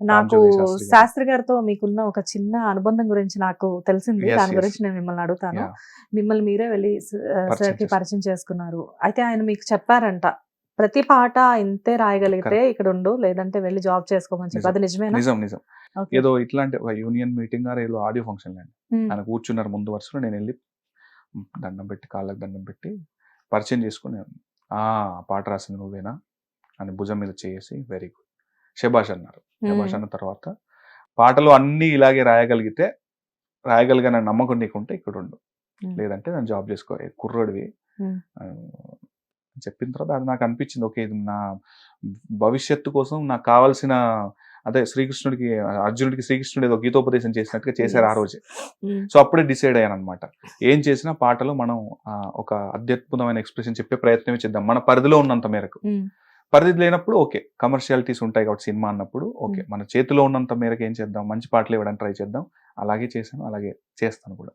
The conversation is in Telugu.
నాకు శాస్త్రి గారు. శాస్త్రి గారితో మీకున్న ఒక చిన్న అనుబంధం గురించి నాకు తెలిసింది దాని. గురించి నేను మిమ్మల్ని అడుగుతాను. మిమ్మల్ని మీరే వెళ్ళి పరిచయం సార్కి చేసుకున్నారు. పరిచయం చేసుకున్నారు అయితే ఆయన మీకు చెప్పారంట ప్రతి పాట ఇంతే రాయగలిగితే ఇక్కడ ఉండు లేదంటే వెళ్ళి జాబ్ చేసుకోమని చెప్పి. అది నిజమేనా నిజం నిజం. ఏదో ఇట్లాంటి ఒక యూనియన్ మీటింగ్ ఏదో ఆడియో ఫంక్షన్ అండి ఆయన కూర్చున్నారు ముందు వరుసలో నేను వెళ్ళి దండం పెట్టి కాళ్ళకి దండం పెట్టి పరిచయం చేసుకుని ఆ పాట రాసింది నువ్వేనా అని భుజం మీద చేసి వెరీ గుడ్ శబాష్ అన్నారు. ఉమ్, అన్న తర్వాత పాటలు అన్నీ ఇలాగే రాయగలిగితే రాయగలిగిన నమ్మకం నీకుంటే ఇక్కడ ఉండు లేదంటే నేను జాబ్ చేసుకో కుర్రోడివి. చెప్పిన తర్వాత అది నాకు అనిపించింది ఓకే ఇది నా భవిష్యత్తు కోసం నాకు కావాల్సిన అదే శ్రీకృష్ణుడికి అర్జునుడికి శ్రీకృష్ణుడు ఏదో గీతోపదేశం చేసినట్టుగా చేశారు ఆ. రోజే. సో అప్పుడే డిసైడ్ అయ్యాను అనమాట ఏం చేసినా పాటలో మనం ఒక అత్యద్భుతమైన ఎక్స్ప్రెషన్ చెప్పే ప్రయత్నమే చేద్దాం మన పరిధిలో ఉన్నంత మేరకు. పరిధి లేనప్పుడు ఓకే కమర్షియాలిటీస్ ఉంటాయి కాబట్టి సినిమా అన్నప్పుడు ఓకే. మన చేతిలో ఉన్నంత మేరకు ఏం చేద్దాం మంచి పాటలు ఇవ్వడానికి ట్రై చేద్దాం అలాగే చేశాను అలాగే చేస్తాను కూడా